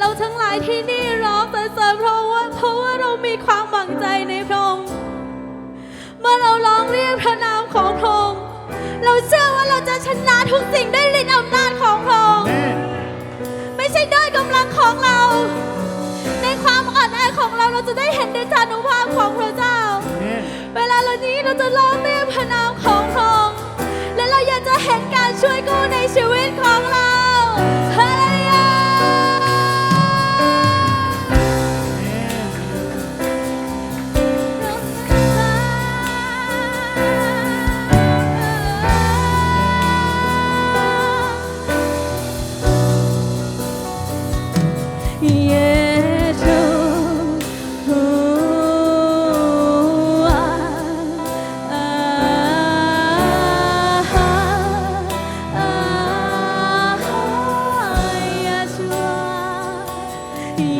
เราทั้งหลายที่นี่ร้องสรรเสริญเพราะว่าเพราะว่าเรามีความหวังใจในพระองค์เมื่อเราร้องเรียกพระนามของพระองค์เราเชื่อว่าเราจะชนะทุกสิ่งด้วยฤทธิ์อำนาจของพระองค์แม่ไม่ใช่ด้วยกำลังของเรา ในความอ่อนแอของเราเราจะได้เห็นในจานุภาพของพระเจ้าแม่เวลาเรานี้เราจะร้องเรียก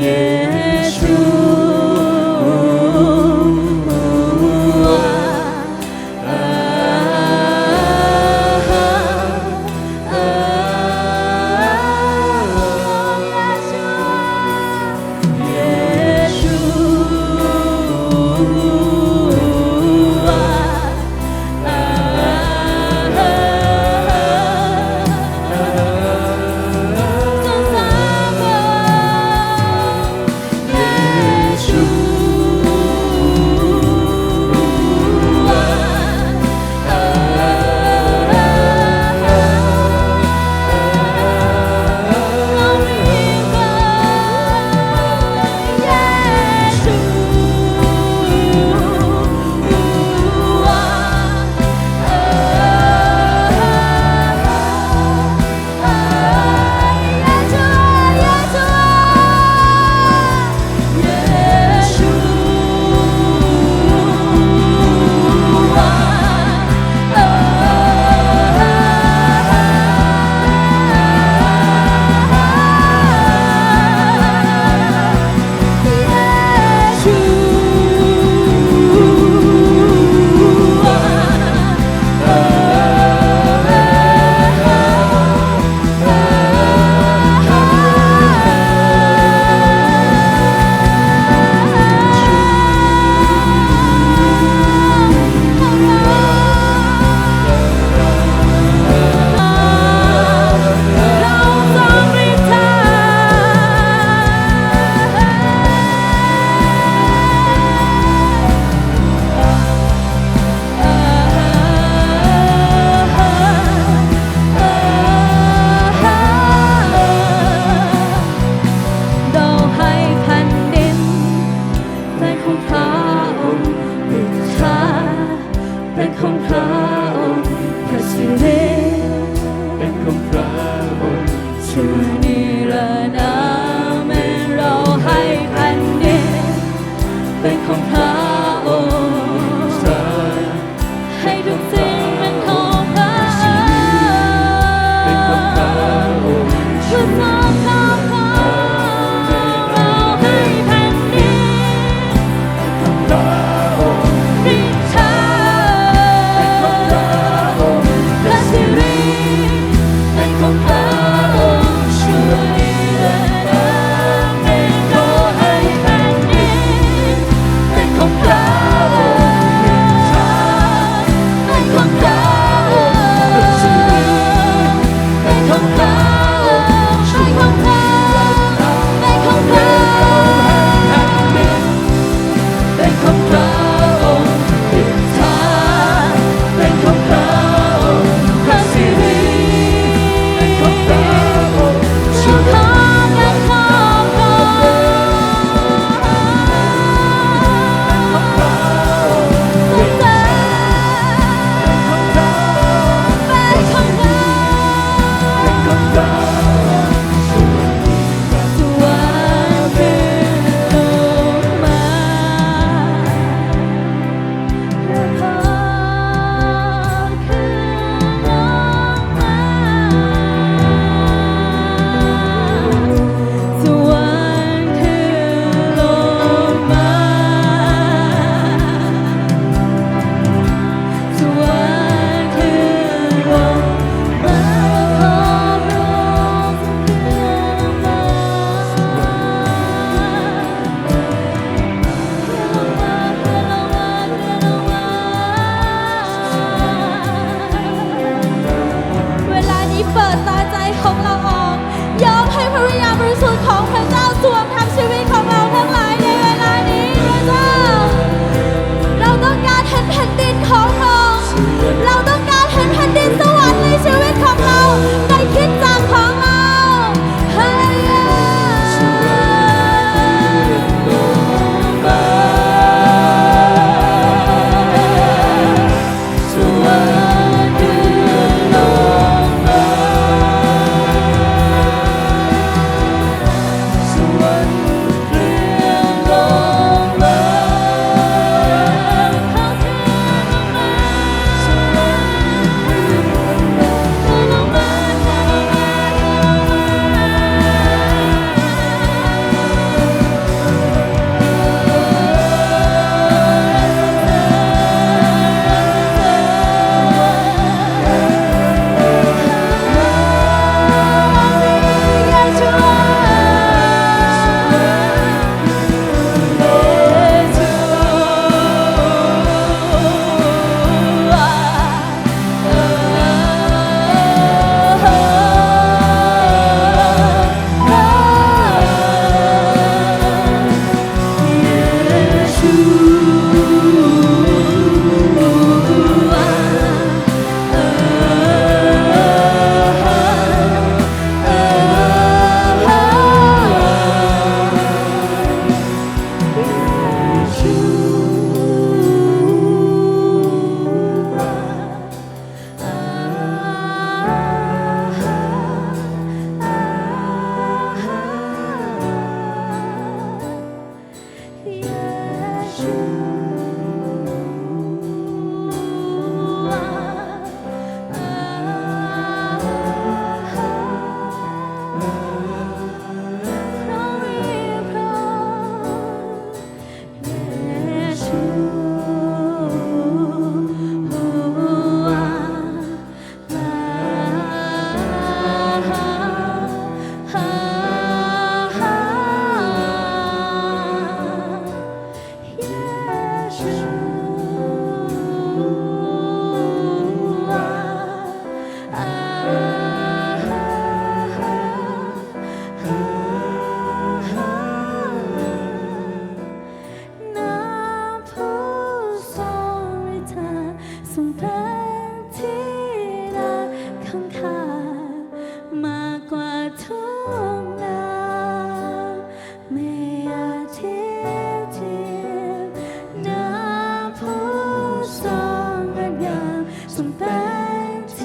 เ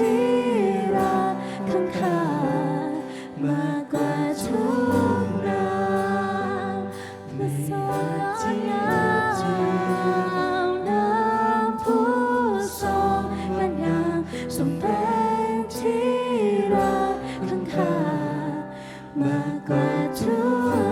ที่รักของข้ามากกว่าทุกราวมที่จะน้ำผู้ทงงดงามทรงเป็นที่รักของข้ามากกว่าทุก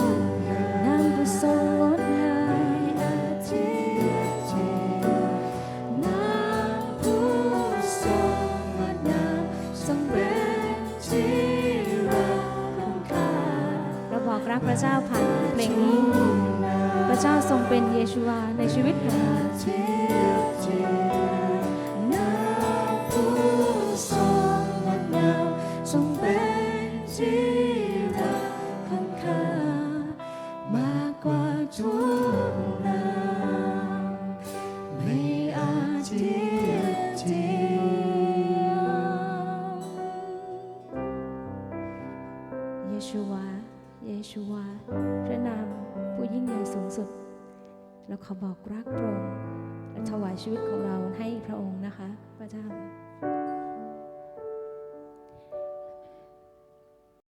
เจ้าทรงเป็นเยชูวาในชีวิตของเรา เราขอบอกรักพระองค์และถวายชีวิตของเราให้พระองค์นะคะ พระเจ้า